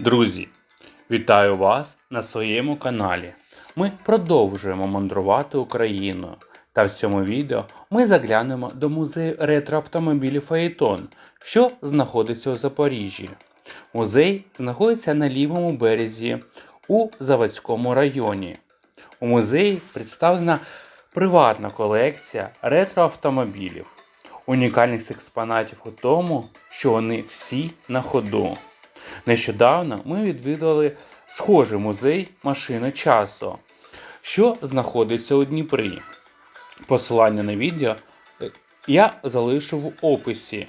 Друзі, вітаю вас на своєму каналі. Ми продовжуємо мандрувати Україною. Та в цьому відео ми заглянемо до музею ретроавтомобілів Фаєтон, що знаходиться у Запоріжжі. Музей знаходиться на лівому березі у Заводському районі. У музеї представлена приватна колекція ретроавтомобілів. Унікальність експонатів у тому, що вони всі на ходу. Нещодавно ми відвідали схожий музей машини часу, що знаходиться у Дніпрі. Посилання на відео е, я залишу в описі.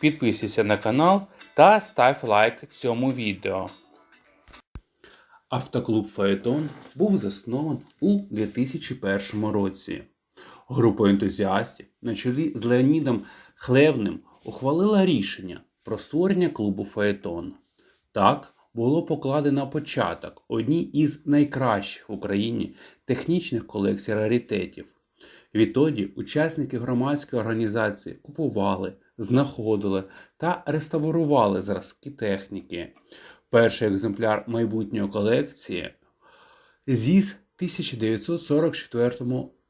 Підписуйся на канал та став лайк цьому відео. Автоклуб Фаетон був заснований у 2001 році. Група ентузіастів на чолі з Леонідом Хлевним ухвалила рішення про створення клубу Фаетон. Так було покладено початок одній із найкращих в Україні технічних колекцій раритетів. Відтоді учасники громадської організації купували, знаходили та реставрували зразки техніки. Перший екземпляр майбутньої колекції ЗІС 1944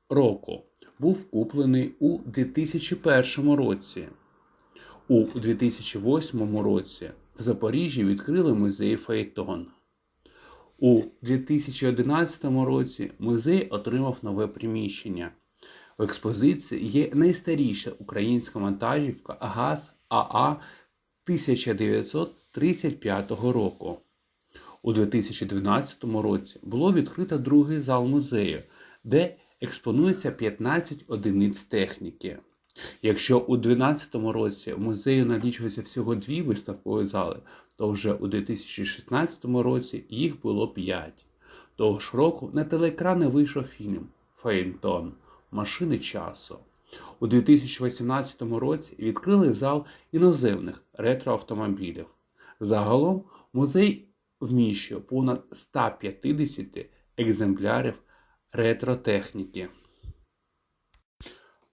року був куплений у 2001 році. У 2008 році в Запоріжжі відкрили музей Фейтон. У 2011 році музей отримав нове приміщення. В експозиції є найстаріша українська вантажівка ГАЗ АА 1935 року. У 2012 році було відкрито другий зал музею, де експонується 15 одиниць техніки. Якщо у 2012 році в музею налічувалося всього дві виставкові зали, то вже у 2016 році їх було 5. Того ж року на телеекрани вийшов фільм Фейнтон Машини часу. У 2018 році відкрили зал іноземних ретроавтомобілів. Загалом музей вміщує понад 150 екземплярів ретротехніки.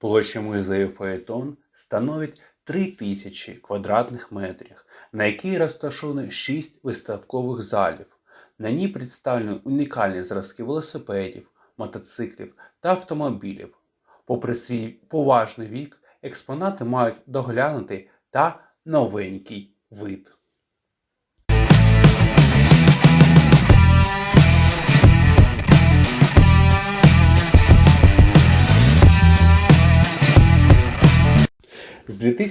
Площа музею Фаетон становить 3000 квадратних метрів, на якій розташовано 6 виставкових залів. На ній представлені унікальні зразки велосипедів, мотоциклів та автомобілів. Попри свій поважний вік, експонати мають доглянутий та новенький вид.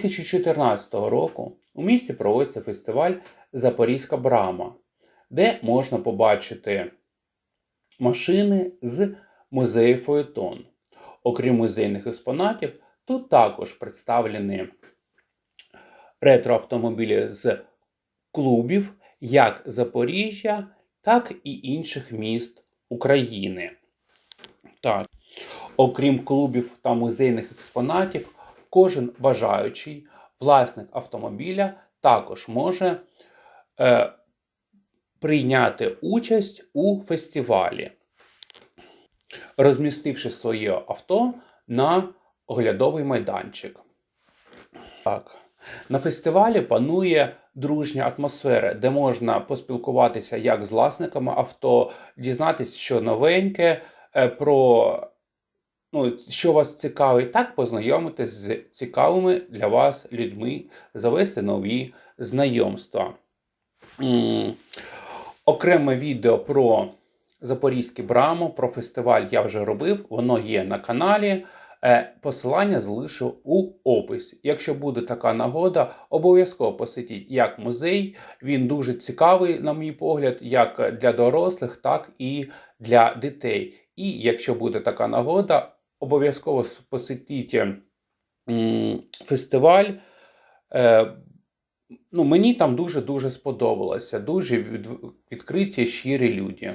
2014 року у місті проводиться фестиваль Запорізька Брама, де можна побачити машини з музею Фоєтон. Окрім музейних експонатів, тут також представлені ретроавтомобілі з клубів як Запоріжжя, так і інших міст України. Так. Окрім клубів та музейних експонатів, кожен бажаючий власник автомобіля також може е, прийняти участь у фестивалі, розмістивши своє авто на оглядовий майданчик. Так. На фестивалі панує дружня атмосфера, де можна поспілкуватися як з власниками авто, дізнатися, що новеньке, е, про ну, що вас цікавить, так познайомитись з цікавими для вас людьми, завести нові знайомства. Окреме відео про Запорізьке браму, про фестиваль я вже робив, воно є на каналі. Е, Посилання залишу у описі. Якщо буде така нагода, обов'язково посетіть як музей. Він дуже цікавий, на мій погляд, як для дорослих, так і для дітей. І якщо буде така нагода, обов'язково посетіть фестиваль. Е, Ну, мені там дуже-дуже сподобалося. Дуже відкриті, щирі люди.